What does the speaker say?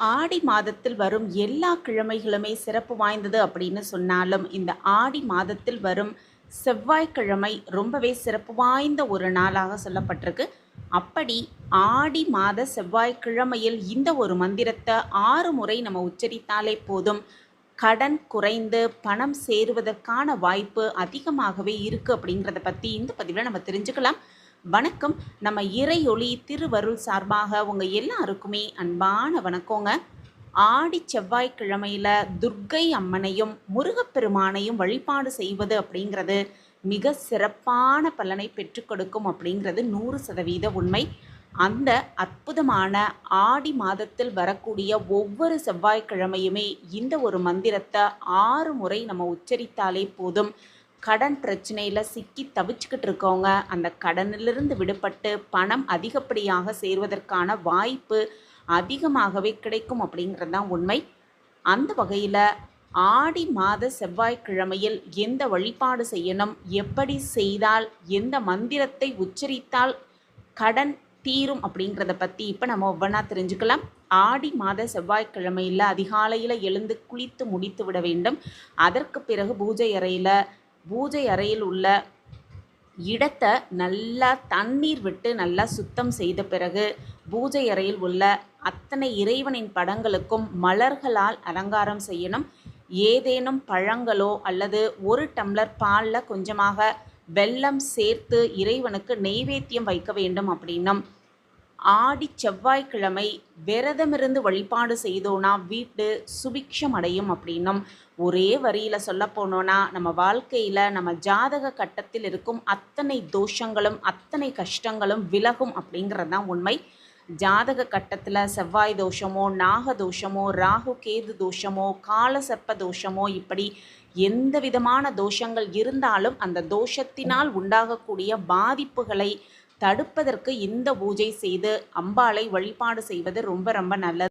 ஆடி மாதத்தில் வரும் எல்லா கிழமைகளுமே சிறப்பு வாய்ந்தது அப்படின்னு சொன்னாலும் இந்த ஆடி மாதத்தில் வரும் செவ்வாய்க்கிழமை ரொம்பவே சிறப்பு வாய்ந்த ஒரு நாளாக சொல்லப்பட்டிருக்கு. அப்படி ஆடி மாத செவ்வாய்க்கிழமையில் இந்த ஒரு மந்திரத்தை ஆறு முறை நம்ம உச்சரித்தாலே போதும். கடன் குறைந்து பணம் சேருவதற்கான வாய்ப்பு அதிகமாகவே இருக்குது அப்படிங்கிறத பற்றி இந்த பதிவில் நம்ம தெரிஞ்சுக்கலாம். வணக்கம். நம்ம இறையொளி திருவருள் சார்பாக உங்கள் எல்லாருக்குமே அன்பான வணக்கங்க. ஆடி செவ்வாய்க்கிழமையில் துர்க்கை அம்மனையும் முருகப்பெருமானையும் வழிபாடு செய்வது அப்படிங்கிறது மிக சிறப்பான பலனை பெற்றுக் கொடுக்கும் அப்படிங்கிறது நூறு சதவீத உண்மை. அந்த அற்புதமான ஆடி மாதத்தில் வரக்கூடிய ஒவ்வொரு செவ்வாய்க்கிழமையுமே இந்த ஒரு மந்திரத்தை ஆறு முறை நம்ம உச்சரித்தாலே போதும். கடன் பிரச்சனையில் சிக்கி தவிச்சுக்கிட்டு இருக்கவங்க அந்த கடனிலிருந்து விடுபட்டு பணம் அதிகப்படியாக சேர்வதற்கான வாய்ப்பு அதிகமாகவே கிடைக்கும் அப்படிங்கிறது தான் உண்மை. அந்த வகையில் ஆடி மாத செவ்வாய்க்கிழமையில் எந்த வழிபாடு செய்யணும்? எப்படி செய்தால் எந்த மந்திரத்தை உச்சரித்தால் கடன் தீரும் அப்படிங்கிறத பற்றி இப்போ நம்ம ஒவ்வொன்றா தெரிஞ்சுக்கலாம். ஆடி மாத செவ்வாய்க்கிழமையில் அதிகாலையில் எழுந்து குளித்து முடித்து விட வேண்டும். அதற்கு பிறகு பூஜை அறையில் பூஜை அறையில் உள்ள இடத்தை நல்லா தண்ணீர் விட்டு நல்லா சுத்தம் செய்த பிறகு பூஜை அறையில் உள்ள அத்தனை இறைவனின் படங்களுக்கும் மலர்களால் அலங்காரம் செய்யணும். ஏதேனும் பழங்களோ அல்லது ஒரு டம்ளர் பாலில் கொஞ்சமாக வெல்லம் சேர்த்து இறைவனுக்கு நெய்வேத்தியம் வைக்க வேண்டும் அப்படின்னும். ஆடி செவ்வாய்க்கிழமை விரதமிருந்து வழிபாடு செய்தோன்னா வீட்டு சுபிக்ஷம் அடையும் அப்படின்னும் ஒரே வரியில் சொல்ல போனோன்னா நம்ம வாழ்க்கையில் நம்ம ஜாதக கட்டத்தில் இருக்கும் அத்தனை தோஷங்களும் அத்தனை கஷ்டங்களும் விலகும் அப்படிங்கிறது தான் உண்மை. ஜாதக கட்டத்தில் செவ்வாய் தோஷமோ நாக தோஷமோ ராகு கேது தோஷமோ காலசர்ப்ப தோஷமோ இப்படி எந்த விதமான தோஷங்கள் இருந்தாலும் அந்த தோஷத்தினால் உண்டாகக்கூடிய பாதிப்புகளை தடுப்பதற்கு இந்த பூஜை செய்து அம்பாளை வழிபாடு செய்வது ரொம்ப ரொம்ப நல்லது.